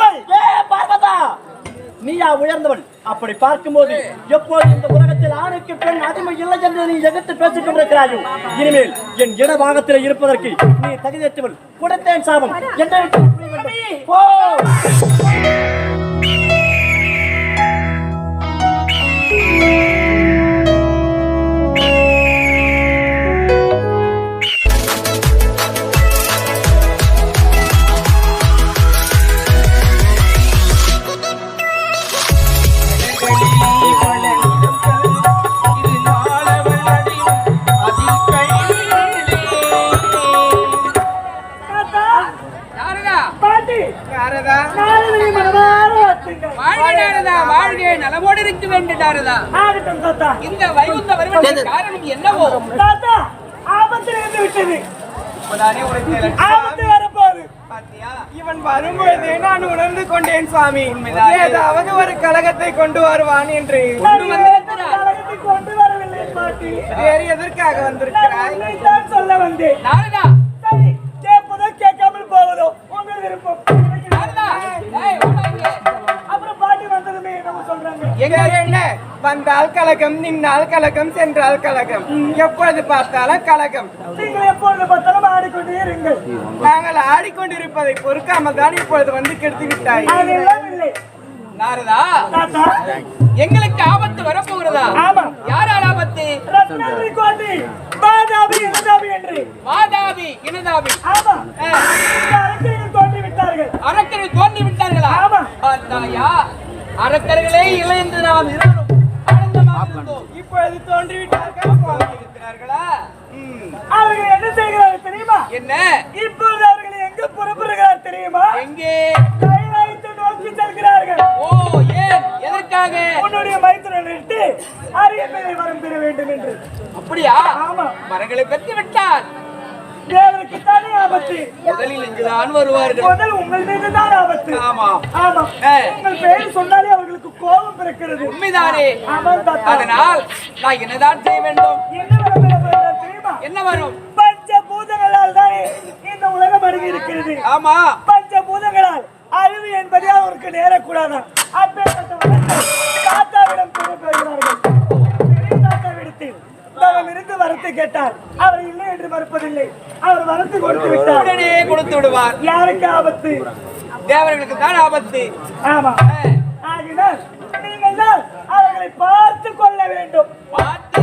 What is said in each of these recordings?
உயர்ந்தவள் ஏ பார்வதா! நீயா உயர்ந்தவன். அப்படி பார்க்கும்போது எப்போது இந்த உலகத்தில் ஆணுக்கு பெண் அடிமை இல்லை என்று நீ எதிர்த்து பேசிக் கொண்டிருக்கிறாயோ இனிமேல் என் இடபாகத்தில் இருப்பதற்கு நீ தகுதியற்றவள் கொடுத்தேன் சாபம். என்னை விட்டு போ! வாழ்க நாரதா, வாழ்க. நலமோடு இருக்க வேண்டும் நாரதா. ஆகட்டும் தாத்தா. இந்த வைகுந்த வருவதற்கு காரணம் என்னவோ? தாத்தா ஆபத்து இருந்து விட்டது. இப்பதானே உனக்கு லட்சம். ஆபத்து வரப்போகுது. பாத்தியா? இவன் வரும்பொழுது நான் உணர்ந்து கொண்டேன் சுவாமி. ஏதாவது ஒரு கழகத்தை கொண்டு வருவான் என்று. கொண்டு வரவில்லை பாட்டி. வேறு எதற்காக நான் வந்திருக்கிறாய் சொல்ல வந்தேன். எங்க என்ன? வந்தால் கலகம் நின்னால் கலகம் சென்றால் கலகம். எப்பொழுது பார்த்தாலும் கலகம். நீங்கள் எப்பொழுது பார்த்தாலும் ஆடிக்கொண்டே இருங்கள். நாங்கள் ஆடிக்கொண்டிருப்பதை பொறுக்காமல் தான் இப்பொழுது வந்து கெடுத்து விட்டாய். நாரதா, எங்களுக்கு ஆபத்து வரப்போகிறதா. யாரால் ஆபத்து? பாதாபி இனதாபி என்று. மாதாவி இனதாவி. அரக்கையில் தோன்றி விட்டார்கள். அரக்கர்கள் தோன்றி விட்டார்களா. பார்த்தாயா? அரக்கர்களே இல்லை என்று நாம் இருவரும். இப்பொழுது தோன்றிவிட்டார்கள். இருக்கிறார்களா. அவர்கள் என்ன செய்கிறார்கள் தெரியுமா? என்ன? இப்போது அவர்கள் எங்க புறப்படுகிறார் தெரியுமா? எங்கே? கைலாயத்தை நோக்கி செல்கிறார்கள். ஓ ஏன்? எதற்காக? உன்னுடைய மைத்துனன் விட்டு அரியணை வரம் பெற வேண்டும் என்று. அப்படியா? ஆமா. மரங்களை பெற்று விட்டார். தேவனுக்கு தானே ஆபத்து. முதலில் இங்குதான் வருவார்கள். முதல் உங்கள் மீது தான் ஆபத்து. ஆமா. ஆமா. ஏ. உங்கள் பெயர் சொன்னாலே அவர்களுக்கு கோபம் பிறக்கிறது. உண்மைதானே. அதனால் நான் என்னதான் செய்ய வேண்டும்? என்ன வரம் பஞ்ச பூதங்களால் தான் இந்த உலகம் அருகி இருக்கிறது ஆமா. பஞ்ச பூதங்களால் அழிவு என்பதே அவருக்கு நேரக்கூடாது அப்பேற்பட்ட வரத்தை கேட்டார். அவர் இல்லை என்று மறுப்பதில்லை. அவர் வரத்து கொடுத்து விட்டார். உடனே கொடுத்து விடுவார். யாருக்கு ஆபத்து? தேவர்களுக்கு தான் ஆபத்து. ஆமா. ஆகினால் நீங்கள் தான் அவர்களை பார்த்து கொள்ள வேண்டும். பார்த்து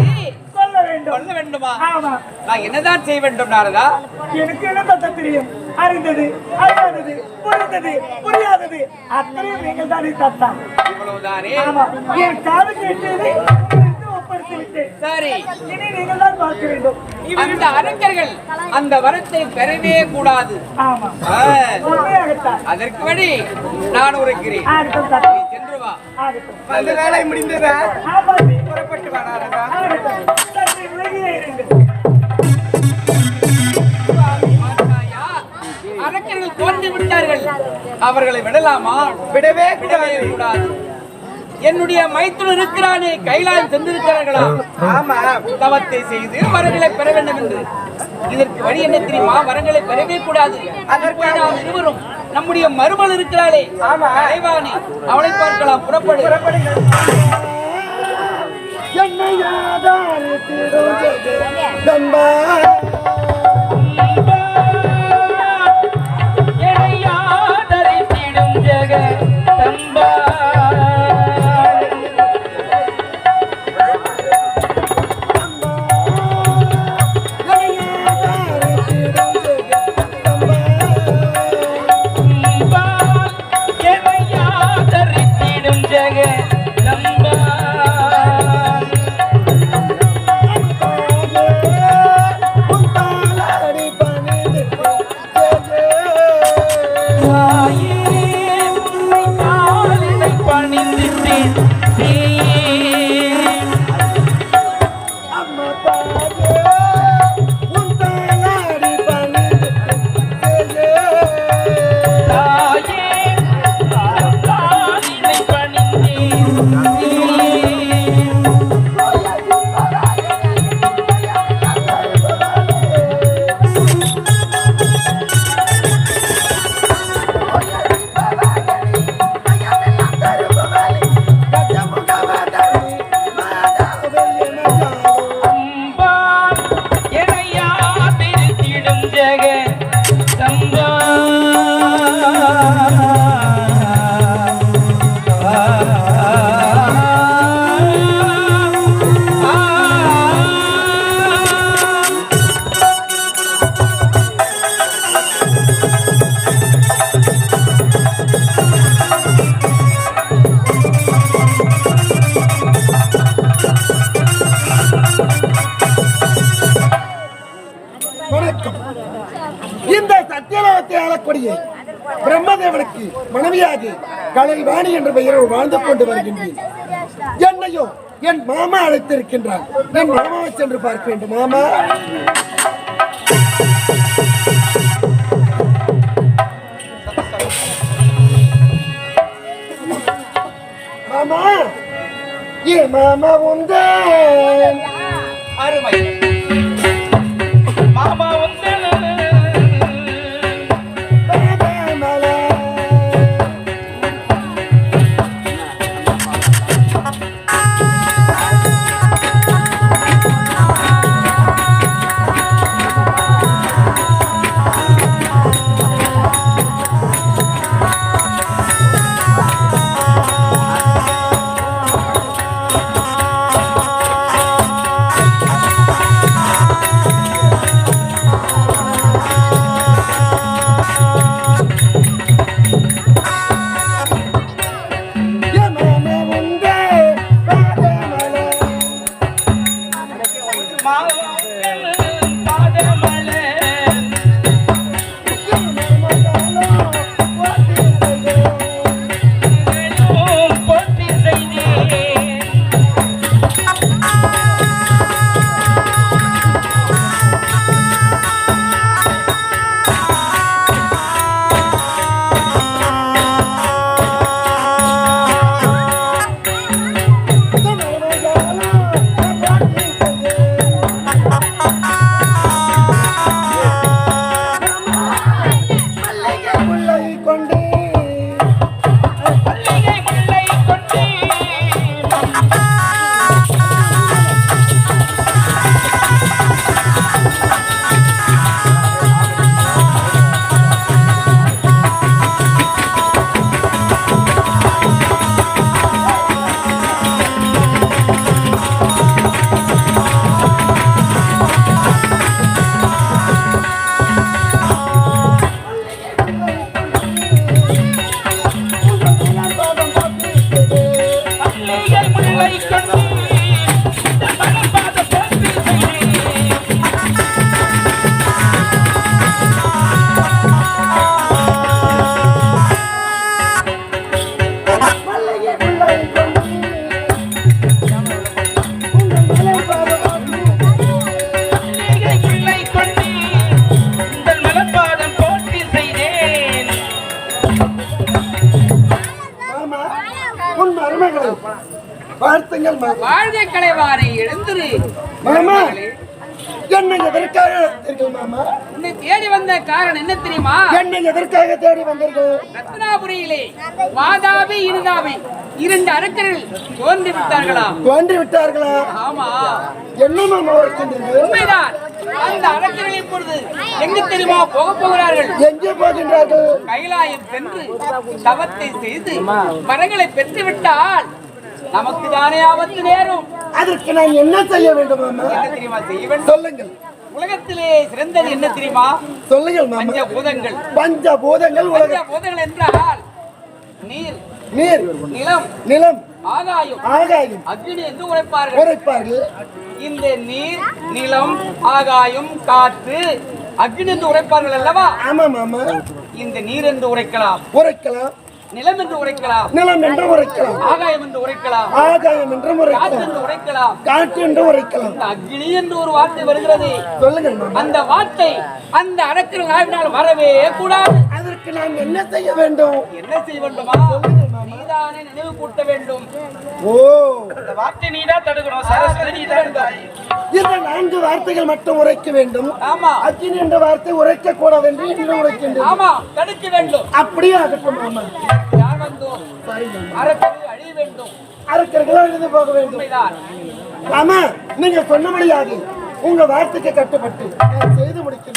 கொள்ள வேண்டும். கொள்ள வேண்டுமா? ஆமா. நான் என்னதான் செய்ய வேண்டும் நாரதா? எனக்கு என்ன தத்த தெரியும்? அறிந்தது அறியாதது புரிந்தது புரியாதது. அத்தனையும் நீங்கள் தானே தத்தா. இவ்வளவுதானே? ஆமா. என் காது கேட்டது உங்களுக்கு ஒப்படைத்து விட்டேன் சரி. இனி நீங்கள் தான் பார்க்க வேண்டும். அந்த அரக்கர்கள் அந்த வரத்தை பெறவே கூடாது. ஆமா. அதற்கு வழி நான் உரைக்கிறேன். சென்று வா. அந்த வேலை முடிந்ததா? புறப்பட்டு இருங்கள்? அரக்கர்கள் தோன்றி விட்டார்கள் அவர்களை விடலாமா? விடவே விடவே கூடாது. என்னுடைய மைத்துனர் இருக்கிறானே கைலாயம் சென்றிருக்கிறார்களா? ஆமா தவத்தை செய்து வரங்களை பெற வேண்டும் என்று. இதற்கு வழி என்ன தெரியுமா? வரங்களை பெறவே கூடாது. அதற்கு நாம் இருவரும் நம்முடைய மருமகள் இருக்கிறாளே. ஆமா. கலைவாணி அவளை பார்க்கலாம். புறப்படு. என்னை ஆதாரத்திடும். ஜெகதம்பா. என்னை கலைவாணி என்ற பெயரோடு வாழ்ந்து கொண்டு வருகின்றேன். என்னையோ என் மாமா அழைத்திருக்கின்றான் என் மாமாவை சென்று பார்க்க வேண்டும் மாமா. மாமா ஏ மாமா உந்தேன் அருமை. எழுந்திரு மாமா என்னை எதற்காக அழைத்தீர்கள் மாமா? உன்னை தேடி வந்த காரணம் என்ன தெரியுமா? என்னை எதற்காக தேடி வந்தீர்கள்? ரத்னாபுரியிலே வாதாபி இருதாபி இரண்டு அரக்கர்கள் தோன்றி விட்டார்களாம் தோன்றி விட்டார்களா? ஆமா. என்ன மாமா இருக்கின்றது உண்மைதான். அந்த அரக்கர்கள் இப்பொழுது எங்க தெரியுமா போக போகிறார்கள்? எங்கே போகின்றார்கள்? கைலாயம் சென்று தவத்தை செய்து வரங்களை பெற்று விட்டால் நமக்கு தானே ஆபத்து நேரும். அதற்கு நான் என்ன செய்ய வேண்டும் என்ன தெரியுமா செய்ய சொல்லுங்கள். உலகத்திலே சிறந்தது என்ன தெரியுமா? சொல்லுங்கள் பஞ்ச பூதங்கள் பஞ்ச பூதங்கள் உலக பூதங்கள் என்றால் நீர் நீர். நிலம் நிலம். ஆகாயம். ஆகாயம். அக்னி என்று உழைப்பார்கள் உரைப்பார்கள். இந்த நீர் நிலம் ஆகாயம் காற்று அக்னி என்று உரைப்பார்கள் அல்லவா? ஆமா மாமா. இந்த நீர் என்று உரைக்கலாம். உரைக்கலாம். நிலம் என்று உரைக்கலாம். நிலம் என்று உரைக்கலாம். ஆகாயம் என்று உரைக்கலாம். ஆகாயம் என்று உரைக்கலாம். காற்று என்று உரைக்கலாம். அக்னி என்று ஒரு வார்த்தை வருகிறது. சொல்லுங்கள் மாமா. அந்த வார்த்தை அந்த அரக்கர் நாவினால் வரவே கூடாது. அதற்கு நான் என்ன செய்ய வேண்டும்? என்ன செய்ய வேண்டுமா? நீதானே நினைவு கூட்ட வேண்டும். ஓ. அந்த வார்த்தை நீதான் தடுக்கணும். சரஸ்வதி நீதான் இந்த நான்கு வார்த்தைகள் மட்டும் உரைக்க வேண்டும். ஆமா. அக்கினி என்ற வார்த்தை உரைக்க என்று இன்று உரைக்கின்றேன். ஆமா தடுக்க வேண்டும். அப்படியே யார் வந்தோம்? அரக்கர்கள் அழிய வேண்டும். அரக்கர்கள் எழுந்து போக வேண்டும். ஆமா நீங்க சொன்னபடியாக உங்க வார்த்தைக்கு கட்டுப்பட்டு நான் செய்து முடிக்கிறேன்.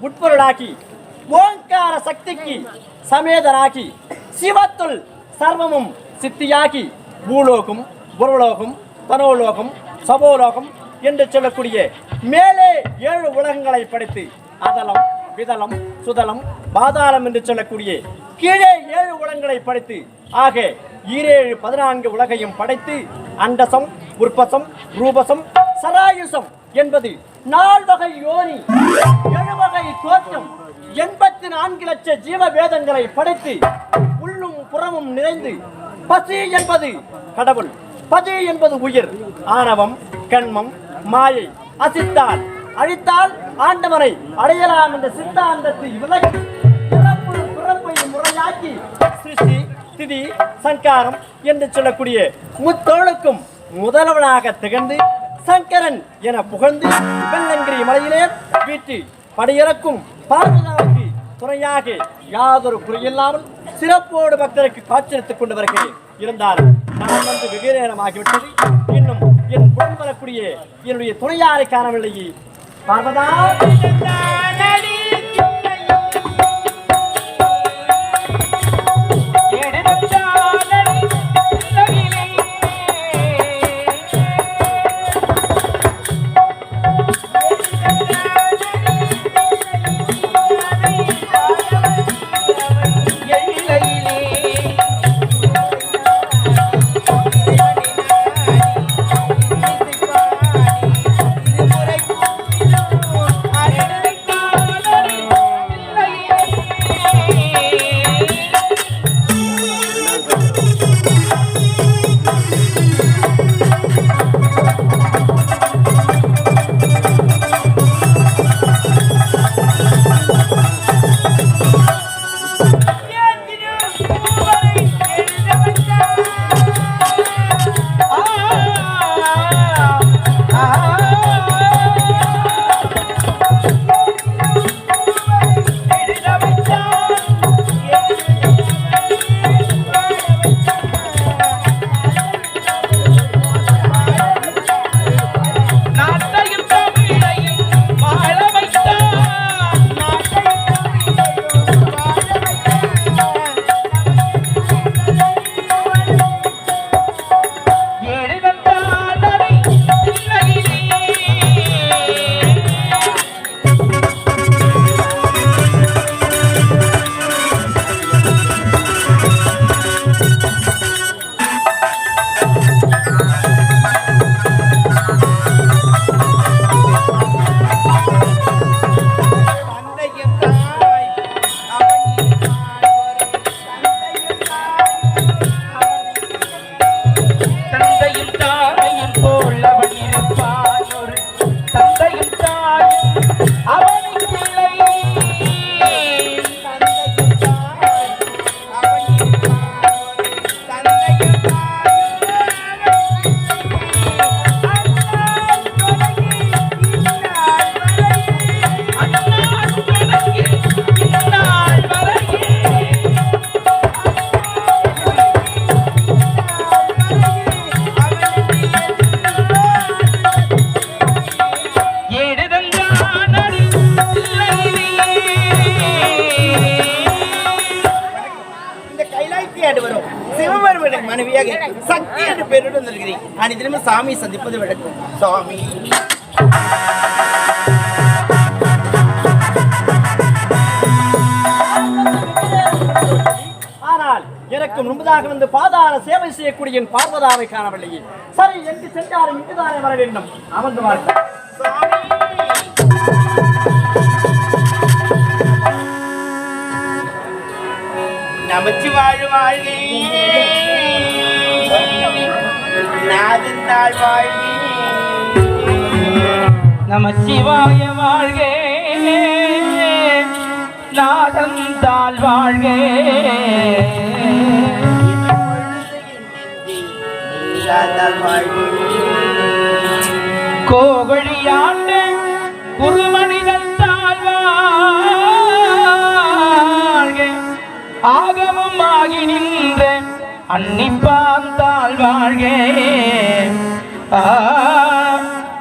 உட்பொருளாக்கி ஓங்கார சக்திக்கு சமேதனாக்கி சிவத்துள் சர்வமும் சித்தியாகி பூலோகம் புரலோகம் தனோலோகம் சபோலோகம் என்று சொல்லக்கூடிய மேலே ஏழு உலகங்களை படைத்து அதலம் விதலம் சுதலம் பாதாளம் என்று சொல்லக்கூடிய கீழே ஏழு உலகங்களை படைத்து ஆக ஈரேழு பதினான்கு உலகையும் படைத்து அண்டசம் உற்பசம் ரூபசம் சராயுசம் என்பது நால்வகை யோனி எழுவகை தோற்றம் எண்பத்தி நான்கு லட்ச ஜீவ வேதங்களை படைத்து உள்ளும் புறமும் நிறைந்து பசி என்பது கடவுள் பதி என்பது உயிர் ஆணவம் கண்மம் மாயை அசித்தால் அழித்தால் ஆண்டவனை அடையலாம் என்ற சித்தாந்தத்தை விலக்கி பிறப்பு பிறப்பை முறையாக்கி சிருஷ்டி திதி சங்காரம் என்று சொல்லக்கூடிய முத்தோளுக்கும் முதல்வனாக திகழ்ந்து சங்கரன் என புகழ்ந்து வெள்ளங்கிரி மலையிலே வீட்டு படையிறக்கும் பார்வதாவுக்கு துணையாக யாதொரு குறையில்லாமல் சிறப்போடு பக்தருக்கு காட்சியளித்துக் கொண்டு வருகிறேன் இருந்தாலும் நான் வந்து வெகு நேரமாகிவிட்டது இன்னும் என் உடன் வரக்கூடிய என்னுடைய துணையாரை காணவில்லையே. பார்வதா! அனைத்திலுமே சாமி சந்திப்பது வழக்கம். சாமி. ஆனால் எனக்கு முன்பதாக வந்து பாதாள சேவை செய்யக்கூடிய என் பார்வதாவை காணவில்லையே. சரி எங்கு சென்றாலும் இங்குதானே வர வேண்டும். அமர்ந்து நமச்சி வாழ் வாழ்வே. நாதினால் வாழ்வி நம சிவாய வாழ்க. நாதம் தாழ் வாழ்க. கோகழியாண்ட குருமனிதன் தாழ்வாழ்க ஆகமம் ஆகி நின்ற அண்ணி பார்த்தால் வாழ்கே. ஆ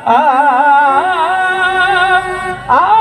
ஆ ஆ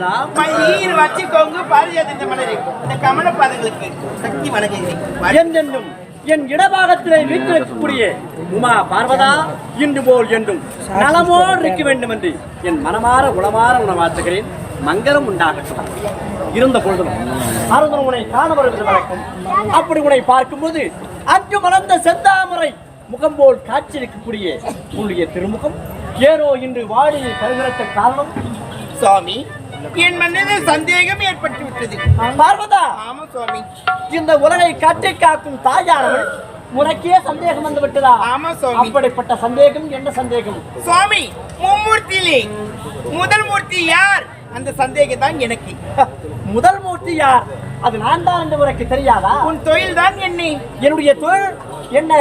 பார்வதா மயிர் வச்சுக்கோங்க பாரிஜாத மலரை இந்த கமல பாதங்களுக்கு சக்தி வணங்குகிறேன் என்றென்றும் என் இடபாகத்திலே வீட்டிருக்கக்கூடிய உமா பார்வதா இன்று போல் என்றும் நலமோடு இருக்க வேண்டும் என்று என் மனமாற உளமாற உணவாற்றுகிறேன் மங்களம் உண்டாகட்டும். இருந்த பொழுதும் அருந்தன் உன்னை காண வருவது வழக்கம் அப்படி உன்னை பார்க்கும்போது அன்று மலர்ந்த செந்தாமரை முகம் போல் காட்சியளிக்கக்கூடிய உன்னுடைய திருமுகம். ஏனோ இன்று வாடியை கருகிறத்த காரணம். சுவாமி என் மனதில் சந்தேகம் ஏற்பட்டு விட்டது பார்வதா ஆமா சுவாமி. இந்த உலகை கட்டி காக்கும் தாயானவள் உனக்கே சந்தேகம் வந்து விட்டதா? ஆமா சுவாமி. அப்படிப்பட்ட சந்தேகம் என்ன சந்தேகம்? சுவாமி மும்மூர்த்தியிலே. முதல் மூர்த்தி யார்? அந்த சந்தேகம் தான் எனக்கு. முதல் மூர்த்தி யார்? அது நான் தான் என்று உனக்கு தெரியாதா? உன் தொழில் தான் என்ன. என்னுடைய தொழில் என்ன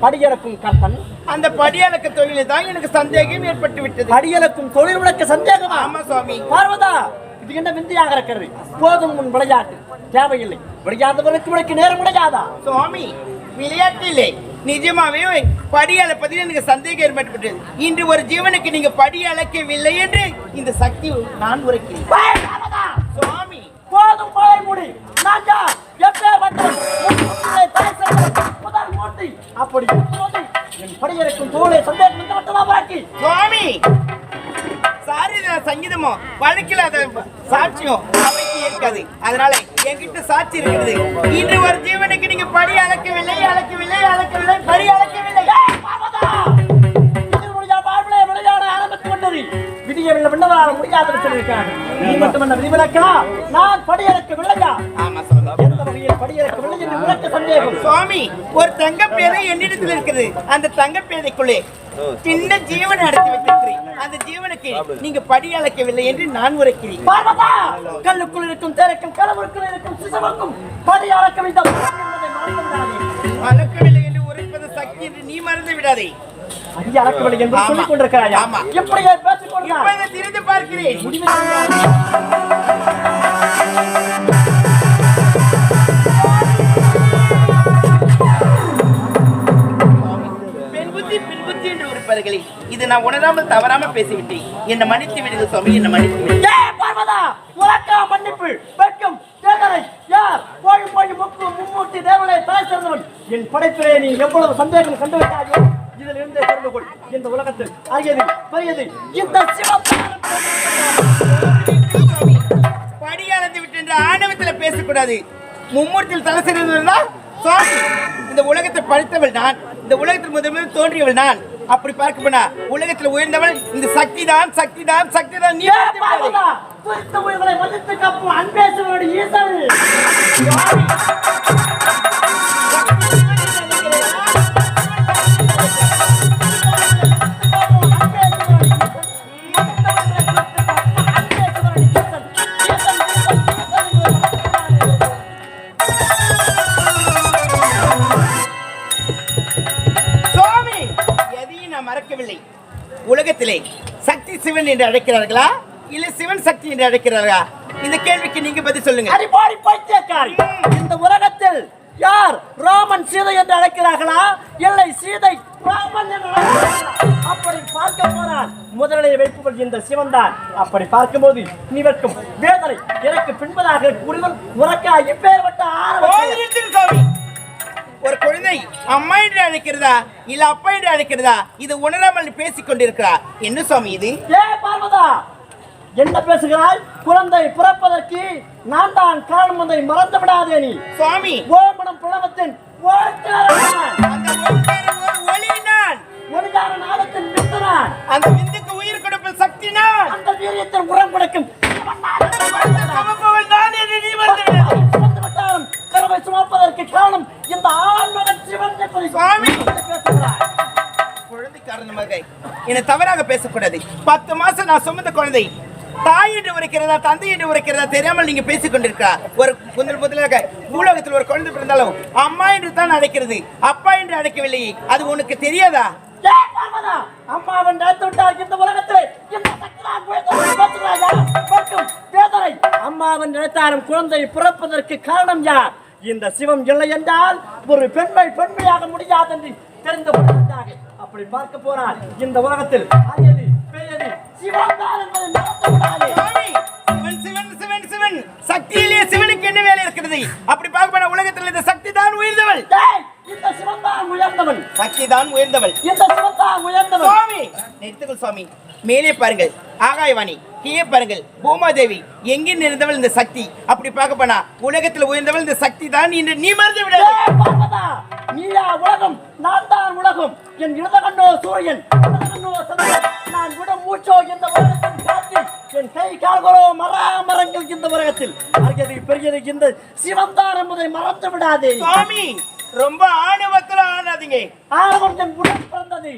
படியறக்கும் கர்த்தன்? அந்த படியலக்க தொழில தான் எனக்கு சந்தேகம் ஏற்பட்டு விட்டது. படியலக்கும் தொழில் உனக்கு சந்தேகமா? ஆமா சுவாமி. பார்வதா இது என்ன விந்தியாக இருக்கிறது? போதும் உன் விளையாட்டு. தேவையில்லை. விளையாடுவதற்கு உனக்கு நேரம் கிடையாதா சுவாமி விளையாட்டிலே நிஜமாவே படி அளப்பதில் எனக்கு சந்தேகம் ஏற்பட்டுவிட்டது இன்று ஒரு ஜீவனுக்கு நீங்க படி அளக்கவில்லை என்று இந்த சக்தி நான் உரைக்கிறேன். சுவாமி. போதும் போய் முடி. நான் யார்? எப்பேற்பட்டவன்? மூர்த்தி. அப்படி என் படியெடுக்கும் தோளை சந்தேகம் சுவாமி! சாரி நான் சங்கீதமோ வழக்கில் அதை சாட்சியம் அவைக்கு ஏற்காது அதனால என்கிட்ட சாட்சி இருக்கிறது இன்று ஒரு ஜீவனுக்கு நீங்க படி அளக்கவில்லை அளக்கவில்லை அளக்கவில்லை படி அளக்கவில்லை ஆரம்பித்து விட்டது விதியவில்லை விண்ணவரால் முடியாதுன்னு சொல்லியிருக்காங்க நீ மட்டும் என்ன விதிவிலக்கா? நான் படியெடுக்கவில்லையா? ஆமா சுவாமி எந்த வகையில் படியெடுக்கவில்லை என்று உனக்கு சந்தேகம்? சுவாமி ஒரு தங்கப்பேதை என்னிடத்தில் இருக்குது அந்த தங்கப்பேதைக்குள்ளே சின்ன ஜீவனை அடைத்து வைத்திருக்கிறேன். அந்த ஜீவனுக்கு நீங்க படி அளக்கவில்லை என்று நான் உரைக்கிறேன். கல்லுக்குள் இருக்கும் தேரைக்கும் கடவுளுக்குள் இருக்கும் சிசவக்கும் படி அளக்க வேண்டும். அளக்கவில்லை என்று உரைப்பது சக்தி என்று நீ மறந்து விடாதே அடி அளக்கவில்லை என்று. சொல்லிக் கொண்டிருக்கிறாயா. எப்படியே பேசிக் கொண்டார் இப்போது திரிந்து பார்க்கிறேன். உரைப்பார்களே இது நான் உணராமல் தவறாம பேசிவிட்டேன். என்னை மன்னித்து விடுங்க சுவாமி என்னை மன்னித்து விடுங்க பார்வதா உலக்கா மன்னிப்பு வெட்கம் தேவரை யார்? போய் போய் முக்கு மும்மூர்த்தி தேவனை தாய் சிறந்தவன் என் படைப்பிலே நீ எவ்வளவு சந்தேகம் கண்டு விட்டாயோ? இந்த உலகத்தில் அரியது பெரியது இந்த சிவத்தாரம் படி அளந்து விட்டு என்ற ஆணவத்தில் பேசக்கூடாது. மும்மூர்த்தியில் தலை சிறந்தவள் சுவாமி. இந்த உலகத்தை படைத்தவள் நான் இந்த உலகத்தில் முதல் தோன்றியவள் நான். அப்படி பார்க்க போனா உலகத்தில் உயர்ந்தவள் இந்த சக்தி தான் சக்தி தான் சக்தி தான் நீ? ஏ சக்தி சிவன் என்று அழைக்கிறார்களா? இல்ல சிவன் சக்தி என்று அழைக்கிறார்களா? இந்த கேள்விக்கு நீங்க பதில் சொல்லுங்க. அடிப்பாடி பைத்தியக்காரி இந்த உலகத்தில் யார் ராமன் சீதை என்று அழைக்கிறார்களா? இல்லை சீதை ராமன் என்று? அப்படி பார்க்க போனால் முதலிலே வைப்பவள் இந்த சிவன்தான். அப்படி பார்க்கும்போது நீ வைக்கும் வேதனை. எனக்கு பின்பதாக குடிவன் உறக்கா இப்பேற்பட்ட ஆரம்ப போதிருக்கும் சுவாமி ஒரு குழந்தை அம்மா என்று அழைக்கிறதா இல்ல அப்பா என்று அழைக்கிறதா இது உணராமல் பேசிக் கொண்டிருக்கிறார் என்ன சுவாமி இது? பார்வதா என்ன பேசுகிறாய்? குழந்தை பிறப்பதற்கு நான் தான் காரணம் என்பதை மறந்து விடாதே நீ. சுவாமி. ஓமனம் புலவத்தின் ஓட்டாளன் அந்த ஒளிபெறும் ஒரு ஒளி நான் அந்த விந்துக்கு உயிர் கொடுப்ப சக்தி நான் அந்த வீரியத்தில் உரம் கொடுக்கும் சுமப்பதற்கு காரணம் இந்த ஆண்மகன் சிவன் சுவாமி. பேசுகிறார் குழந்தை காரணமாக என்னை தவறாக பேசக்கூடாது. பத்து மாசம் நான் சுமந்த குழந்தை. தாய் என்று உரைக்கிறதா தந்தை என்று உரைக்கிறதா தெரியாமல் நீங்க பேசிக் ஒரு முதல் முதலாக பூலோகத்தில் ஒரு குழந்தை பிறந்தாலும் அம்மா என்று தான் அழைக்கிறது. அப்பா என்று அழைக்கவில்லை. அது உனக்கு தெரியாதா? அம்மாவன் இந்த உலகத்திலே அம்மாவன் நினைத்தாலும் குழந்தை பிறப்பதற்கு காரணம் யார்? இந்த சிவம் இல்லை என்றால் ஒரு பெண்மை பெண்மையாக முடியாது என்று தெரிந்து அப்படி பார்க்க போனால் இந்த உலகத்தில் அரியது பெரியது சிவன் தான் என்பதை சுவாமி, சக்தியிலே சிவனுக்கு என்ன வேலை இருக்கிறது? அப்படி பார்க்க போனா உலகத்தில் இந்த சக்தி தான் உயர்ந்தவள். இந்த சிவன் தான் உயர்ந்தவன். சக்தி தான் உயர்ந்தவள். இந்த சிவன் தான் உயர்ந்தவன். சுவாமி நிறுத்துங்கள் சுவாமி. மேலே பாருங்கள். ஆகாயவாணி. கீழே பாருங்கள் பூமாதேவி எங்கே இருந்தவள் இந்த சக்தி? அப்படி பார்க்க போனா உலகத்தில் உயர்ந்தவள் இந்த சக்தி தான் என்று நீ மறந்து விட நீயா உலகம்? நான் தான் உலகம். என் இடத கண்ணோ சூரியன் நான் விட மூச்சோ இந்த உலகத்தின் காட்சி என் கை கால்களோ மராமரங்கள் இந்த உலகத்தில்? அரியது பெரியது இந்த சிவந்தான் என்பதை மறந்து விடாதே. சுவாமி ரொம்ப ஆணவத்தில் ஆனாதீங்க ஆரவம் என் உடன் பிறந்தது.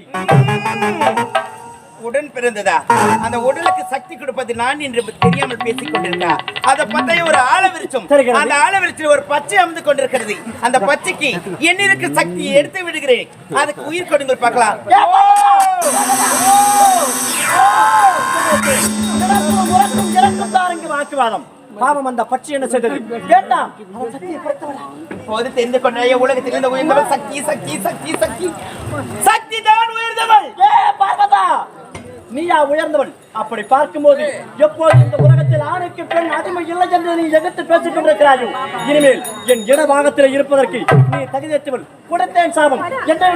உடன் பிறந்ததா? அந்த உடலுக்கு சக்தி கொடுப்பது நான் என்று தெரியாமல் பேசிக் கொண்டிருக்கா அதை பார்த்தா ஒரு ஆலவிருச்சம். அந்த ஆலவிருச்சில் ஒரு பச்சை அமர்ந்து கொண்டிருக்கிறது. அந்த பச்சைக்கு என்னிருக்கு சக்தி எடுத்து விடுகிறேன். அதுக்கு உயிர் கொடுங்கள் பார்க்கலாம். வாக்குவாதம் பாவம் அந்த பட்சி என்ன செய்தது? வேண்டாம் இப்போது தெரிந்து கொண்டாய உலகத்தில் இருந்த உயர்ந்தவள் சக்தி சக்தி சக்தி சக்தி. சக்தி தான் உயர்ந்தவள் ஏ பார்வதா! நீயா உயர்ந்தவன். அப்படி பார்க்கும்போது எப்போது இந்த உலகத்தில் ஆணுக்கு பெண் அடிமை இல்லை என்று நீ எதிர்த்து பேசிக் கொண்டிருக்கிறாயோ? இனிமேல் என் இடபாகத்தில் இருப்பதற்கு நீ தகுதியற்றவன். கொடுத்தேன் சாபம். என்னை